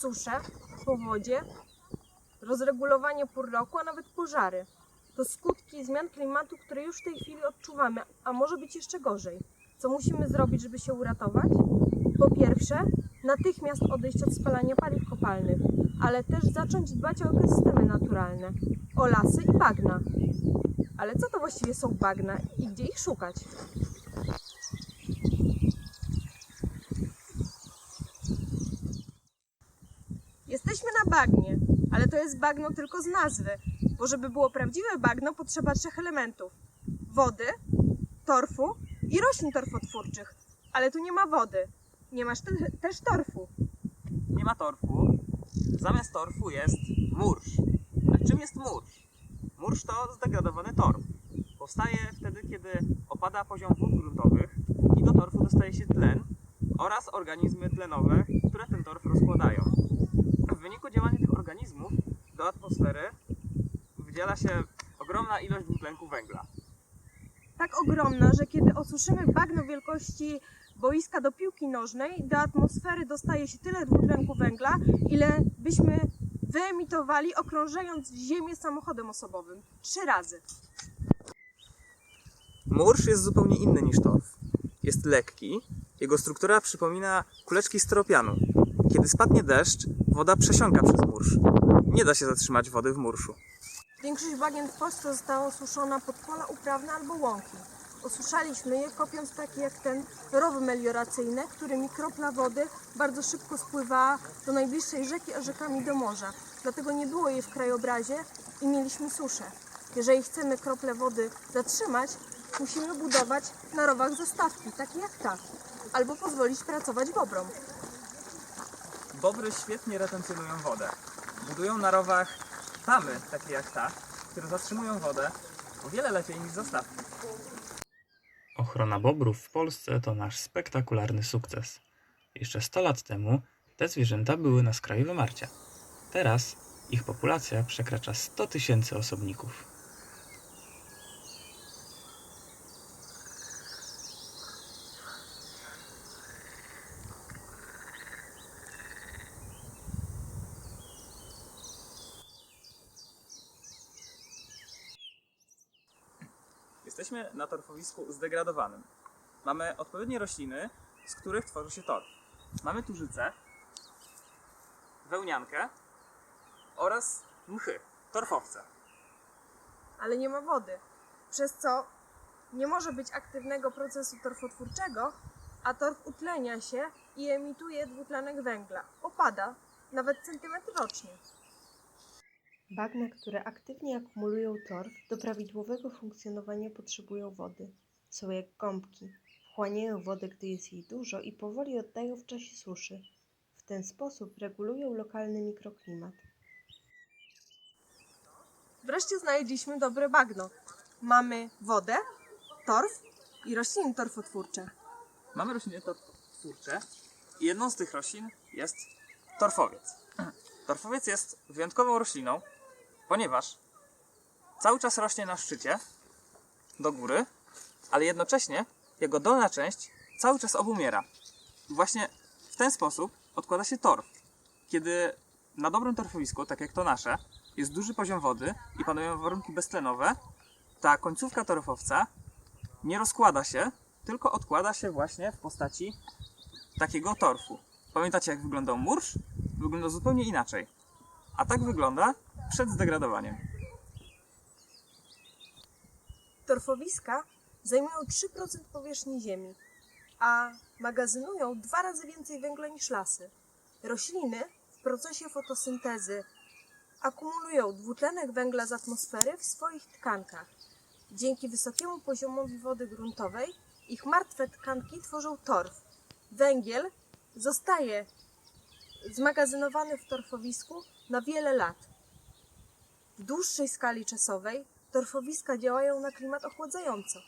susze, powodzie, rozregulowanie pór roku, a nawet pożary. To skutki zmian klimatu, które już w tej chwili odczuwamy, a może być jeszcze gorzej. Co musimy zrobić, żeby się uratować? Po pierwsze, natychmiast odejść od spalania paliw kopalnych, ale też zacząć dbać o ekosystemy naturalne, o lasy i bagna. Ale co to właściwie są bagna i gdzie ich szukać? Jesteśmy na bagnie, ale to jest bagno tylko z nazwy, bo żeby było prawdziwe bagno, potrzeba trzech elementów: wody, torfu i roślin torfotwórczych. Ale tu nie ma wody, nie masz te, też torfu. Nie ma torfu. Zamiast torfu jest mursz. A czym jest mursz? Mursz to zdegradowany torf. Powstaje wtedy, kiedy opada poziom wód gruntowych i do torfu dostaje się tlen oraz organizmy tlenowe, które ten torf rozkładają. W wyniku działania tych organizmów do atmosfery wydziela się ogromna ilość dwutlenku węgla. Tak ogromna, że kiedy osuszymy bagno wielkości boiska do piłki nożnej, do atmosfery dostaje się tyle dwutlenku węgla, ile byśmy wyemitowali okrążając Ziemię samochodem osobowym. Trzy razy. Mursz jest zupełnie inny niż torf. Jest lekki, jego struktura przypomina kuleczki styropianu. Kiedy spadnie deszcz, woda przesiąka przez mursz. Nie da się zatrzymać wody w murszu. Większość bagien w Polsce została osuszona pod pola uprawne albo łąki. Osuszaliśmy je, kopiąc takie jak ten rowy melioracyjne, którymi kropla wody bardzo szybko spływała do najbliższej rzeki, a rzekami do morza. Dlatego nie było jej w krajobrazie i mieliśmy suszę. Jeżeli chcemy krople wody zatrzymać, musimy budować na rowach zastawki, takie jak ta, albo pozwolić pracować bobrom. Bobry świetnie retencjonują wodę. Budują na rowach tamy, takie jak ta, które zatrzymują wodę o wiele lepiej niż zastawki. Ochrona bobrów w Polsce to nasz spektakularny sukces. Jeszcze 100 lat temu te zwierzęta były na skraju wymarcia. Teraz ich populacja przekracza 100 tysięcy osobników. Jesteśmy na torfowisku zdegradowanym. Mamy odpowiednie rośliny, z których tworzy się torf. Mamy tu życę, wełniankę oraz mchy, torfowce. ale nie ma wody, przez co nie może być aktywnego procesu torfotwórczego, a torf utlenia się i emituje dwutlenek węgla. Opada nawet centymetr rocznie. Bagna, które aktywnie akumulują torf, do prawidłowego funkcjonowania potrzebują wody. Są jak gąbki. Wchłaniają wodę, gdy jest jej dużo i powoli oddają w czasie suszy. W ten sposób regulują lokalny mikroklimat. Wreszcie znaleźliśmy dobre bagno. Mamy wodę, torf i rośliny torfotwórcze. Mamy rośliny torfotwórcze i jedną z tych roślin jest torfowiec. Torfowiec jest wyjątkową rośliną, ponieważ cały czas rośnie na szczycie do góry, ale jednocześnie jego dolna część cały czas obumiera. Właśnie w ten sposób odkłada się torf. Kiedy na dobrym torfowisku, tak jak to nasze, jest duży poziom wody i panują warunki beztlenowe, ta końcówka torfowca nie rozkłada się, tylko odkłada się właśnie w postaci takiego torfu. Pamiętacie, jak wyglądał mursz? Wygląda zupełnie inaczej. A tak wygląda przed zdegradowaniem. Torfowiska zajmują 3% powierzchni Ziemi, a magazynują dwa razy więcej węgla niż lasy. Rośliny w procesie fotosyntezy akumulują dwutlenek węgla z atmosfery w swoich tkankach. Dzięki wysokiemu poziomowi wody gruntowej ich martwe tkanki tworzą torf. Węgiel zostaje zmagazynowany w torfowisku na wiele lat. W dłuższej skali czasowej torfowiska działają na klimat ochładzająco.